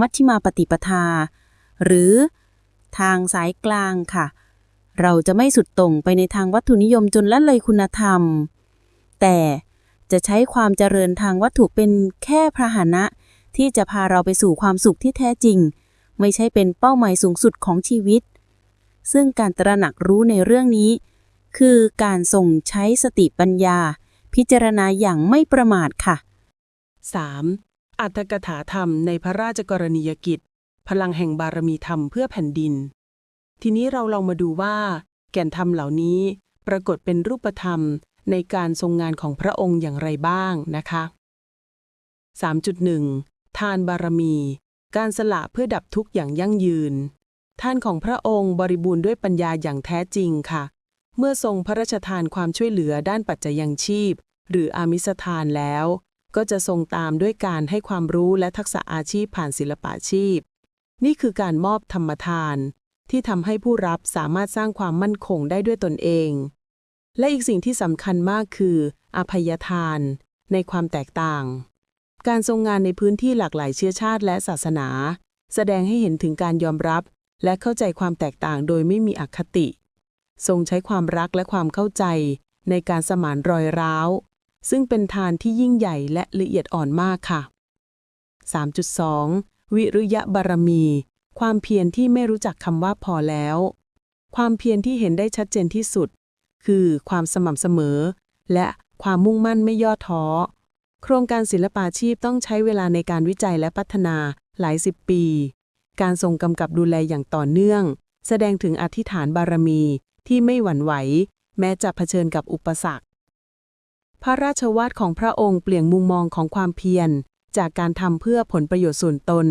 มัชฌิมาปฏิปทา หรือทางสายกลางค่ะ เราจะไม่สุดตรงไปในทางวัตถุนิยมจนละเลยคุณธรรม แต่จะใช้ความเจริญทางวัตถุเป็นแค่พาหนะ ที่จะพาเราไปสู่ความสุขที่แท้จริง ไม่ใช่เป็นเป้าหมายสูงสุดของชีวิต ซึ่งการตระหนักรู้ในเรื่องนี้ คือการส่งใช้สติปัญญา พิจารณาอย่างไม่ประมาทค่ะ 3. อัตถกถาธรรมในพระราชกรณียกิจ พลังแห่งบารมีธรรมเพื่อแผ่นดิน ทีนี้เราลองมาดูว่า แก่นธรรมเหล่านี้ปรากฏเป็นรูปธรรมในการทรงงานของพระองค์อย่างไรบ้างนะคะ 3.1 ทานบารมี การสละเพื่อดับทุกข์อย่างยั่งยืน ท่านของพระองค์บริบูรณ์ด้วยปัญญาอย่างแท้จริงค่ะ เมื่อทรงพระราชทานความช่วยเหลือด้านปัจจัยยังชีพ หรืออามิสทานแล้ว ก็จะทรงตามด้วยการให้ความรู้และทักษะอาชีพผ่านศิลปาชีพ นี่คือการมอบธรรมทาน ที่ทำให้ผู้รับสามารถสร้างความมั่นคงได้ด้วยตนเอง และอีกสิ่งที่สำคัญมากคือ อภัยทาน ในความแตกต่าง การทรงงานในพื้นที่หลากหลายเชื้อชาติและศาสนา แสดงให้เห็นถึงการยอมรับ และเข้าใจความแตกต่างโดยไม่มีอคติ ทรงใช้ความรักและความเข้าใจ ในการสมานรอยร้าว ซึ่งเป็นทานที่ยิ่งใหญ่และละเอียดอ่อนมากค่ะ 3.2 วิริยะบารมี ความเพียรที่ไม่รู้จักคำว่าพอแล้ว ความเพียรที่เห็นได้ชัดเจนที่สุด คือความสม่ำเสมอ และความมุ่งมั่นไม่ย่อท้อ โครงการศิลปาชีพต้องใช้เวลาในการวิจัยและพัฒนาหลายสิบปี การทรงกำกับดูแลอย่างต่อเนื่อง แสดงถึงอธิษฐานบารมีที่ไม่หวั่นไหว แม้จะเผชิญกับอุปสรรค พระราชวาทของพระองค์เปลี่ยนมุมมองของความเพียร จากการทำเพื่อผลประโยชน์ส่วนตน